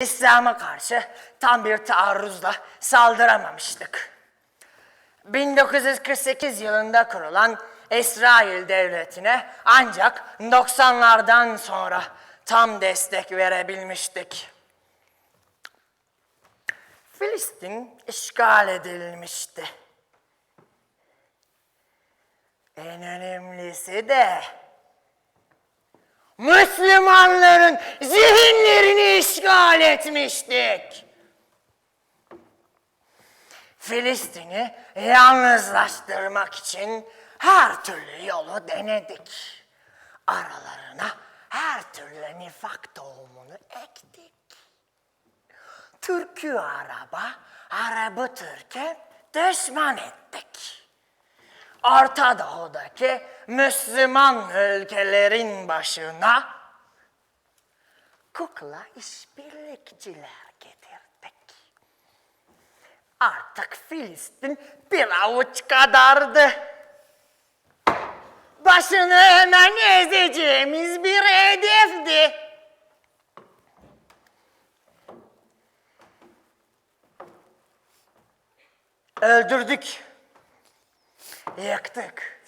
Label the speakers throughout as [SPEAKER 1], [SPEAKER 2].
[SPEAKER 1] İslam'a karşı tam bir taarruzla saldıramamıştık. 1948 yılında kurulan İsrail Devleti'ne ancak 90'lardan sonra tam destek verebilmiştik. Filistin işgal edilmişti. En önemlisi de Müslümanların zihinlerini işgal etmiştik. Filistin'i yalnızlaştırmak için her türlü yolu denedik. Aralarına her türlü nifak tohumunu ektik. Türk'ü araba, Arap'ı Türk'e düşman ettik. Orta Doğu'daki Müslüman ülkelerin başına kukla işbirlikçiler getirdik. Artık Filistin bir avuç kadardı. Başını hemen ezeceğimiz bir hedefti. Öldürdük. Yaktık.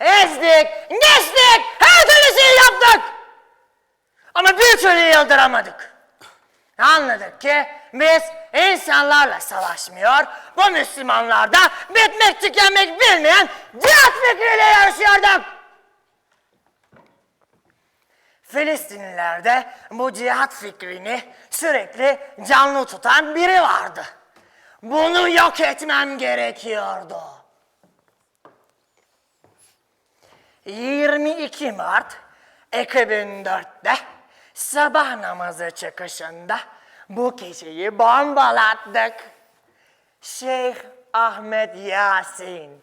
[SPEAKER 1] Ezdik, geçtik, her türlü şeyi yaptık. Ama bir türlü yıldıramadık. Anladık ki biz insanlarla savaşmıyor, bu Müslümanlar da bitmek tükenmek bilmeyen cihat fikriyle yarışıyorduk. Filistinlilerde bu cihat fikrini sürekli canlı tutan biri vardı. Bunu yok etmem gerekiyordu. 22 Mart 2004'te sabah namazı çıkışında bu kişiyi bombalattık. Şeyh Ahmet Yasin.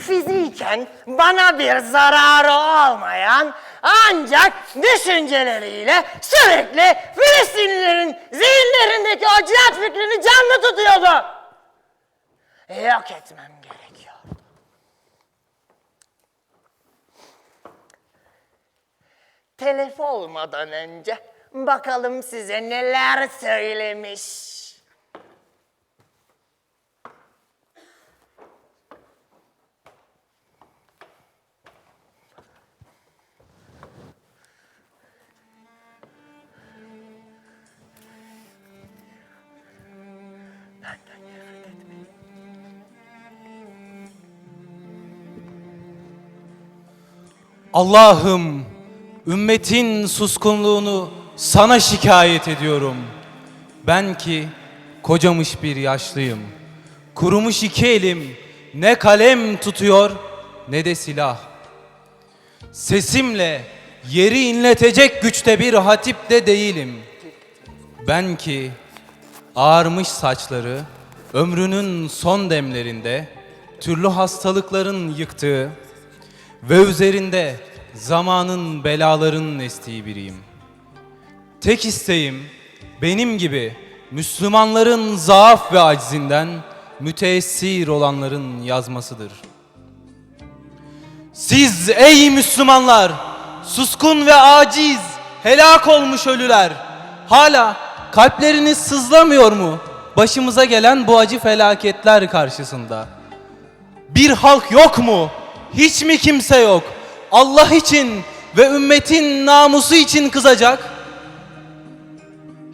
[SPEAKER 1] Fiziken bana bir zararı olmayan ancak düşünceleriyle sürekli Filistinlilerin zihinlerindeki o cihat fikrini canlı tutuyordu. Yok etmem gerekiyordu. Telef olmadan önce bakalım size neler söylemiş.
[SPEAKER 2] Allah'ım ümmetin suskunluğunu sana şikayet ediyorum. Ben ki kocamış bir yaşlıyım. Kurumuş iki elim ne kalem tutuyor ne de silah. Sesimle yeri inletecek güçte bir hatip de değilim. Ben ki ağarmış saçları ömrünün son demlerinde türlü hastalıkların yıktığı ve üzerinde zamanın belalarının estiği biriyim. Tek isteğim benim gibi Müslümanların zaaf ve aczinden müteessir olanların yazmasıdır. Siz ey Müslümanlar, suskun ve aciz, helak olmuş ölüler, hala kalpleriniz sızlamıyor mu başımıza gelen bu acı felaketler karşısında? Bir halk yok mu? Hiç mi kimse yok? Allah için ve ümmetin namusu için kızacak.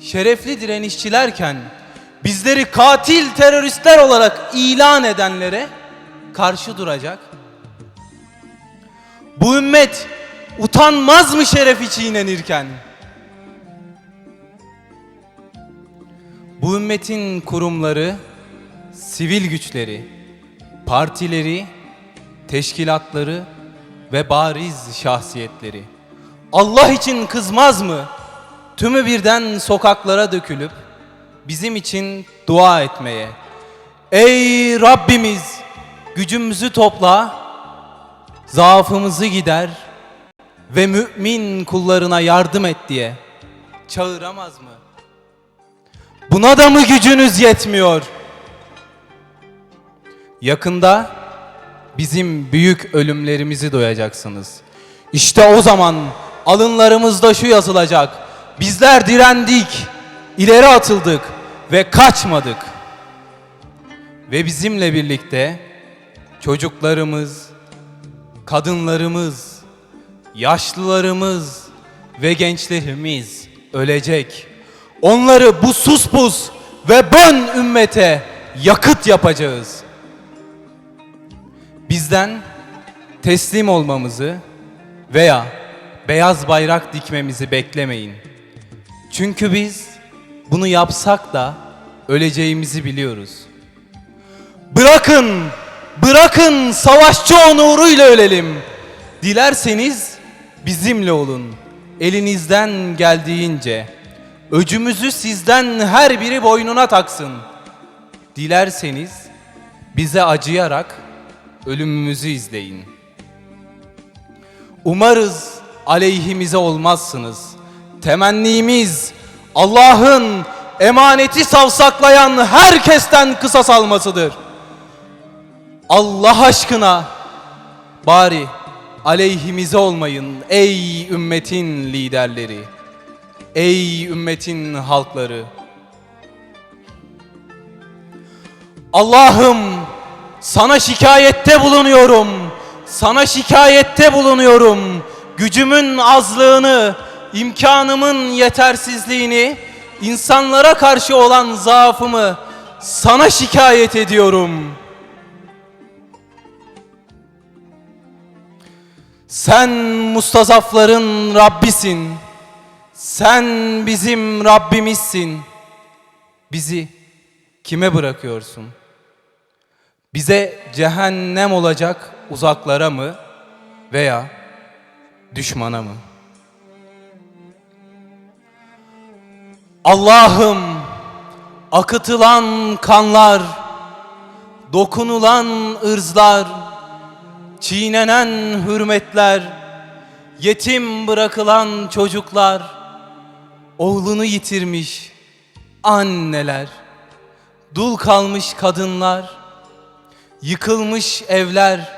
[SPEAKER 2] Şerefli direnişçilerken bizleri katil teröristler olarak ilan edenlere karşı duracak. Bu ümmet utanmaz mı şerefi çiğnenirken? Bu ümmetin kurumları, sivil güçleri, partileri, teşkilatları ve bariz şahsiyetleri Allah için kızmaz mı? Tümü birden sokaklara dökülüp bizim için dua etmeye. Ey Rabbimiz gücümüzü topla, zaafımızı gider ve mümin kullarına yardım et diye çağıramaz mı? Buna da mı gücünüz yetmiyor? Yakında bizim büyük ölümlerimizi doyacaksınız. İşte o zaman alınlarımızda şu yazılacak. Bizler direndik, ileri atıldık ve kaçmadık. Ve bizimle birlikte çocuklarımız, kadınlarımız, yaşlılarımız ve gençlerimiz ölecek. Onları bu sus pus ve bön ümmete yakıt yapacağız. Bizden teslim olmamızı veya beyaz bayrak dikmemizi beklemeyin. Çünkü biz bunu yapsak da öleceğimizi biliyoruz. Bırakın, bırakın savaşçı onuruyla ölelim. Dilerseniz bizimle olun. Elinizden geldiğince. Öcümüzü sizden her biri boynuna taksın. Dilerseniz bize acıyarak ölümümüzü izleyin. Umarız aleyhimize olmazsınız. Temennimiz Allah'ın emaneti savsaklayan herkesten kısas almasıdır. Allah aşkına bari aleyhimize olmayın ey ümmetin liderleri. Ey ümmetin halkları. Allah'ım sana şikayette bulunuyorum. Sana şikayette bulunuyorum. Gücümün azlığını, imkanımın yetersizliğini, insanlara karşı olan zaafımı sana şikayet ediyorum. Sen mustazafların Rabbisin. Sen bizim Rabbimizsin. Bizi kime bırakıyorsun? Bize cehennem olacak uzaklara mı veya düşmana mı? Allah'ım akıtılan kanlar, dokunulan ırzlar, çiğnenen hürmetler, yetim bırakılan çocuklar, oğlunu yitirmiş anneler, dul kalmış kadınlar, yıkılmış evler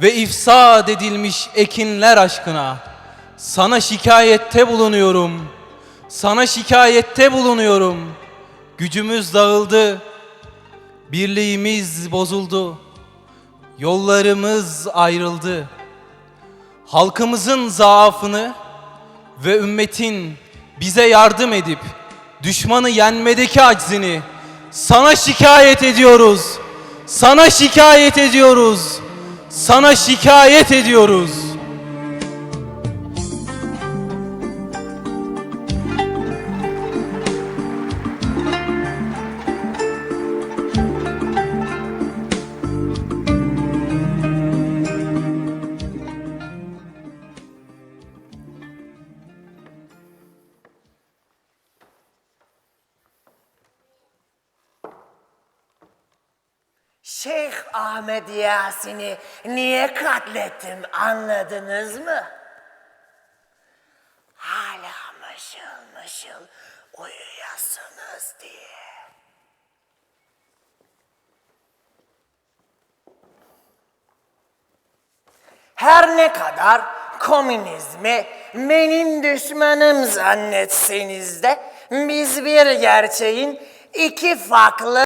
[SPEAKER 2] ve ifsad edilmiş ekinler aşkına sana şikayette bulunuyorum. Sana şikayette bulunuyorum. Gücümüz dağıldı. Birliğimiz bozuldu. Yollarımız ayrıldı. Halkımızın zaafını ve ümmetin bize yardım edip düşmanı yenmedeki aczini sana şikayet ediyoruz. Sana şikayet ediyoruz. Sana şikayet ediyoruz.
[SPEAKER 1] Şeyh Ahmet Yasin'i niye katlettim anladınız mı? Hala mışıl mışıl uyuyasınız diye. Her ne kadar komünizmi benim düşmanım zannetseniz de biz bir gerçeğin iki farklı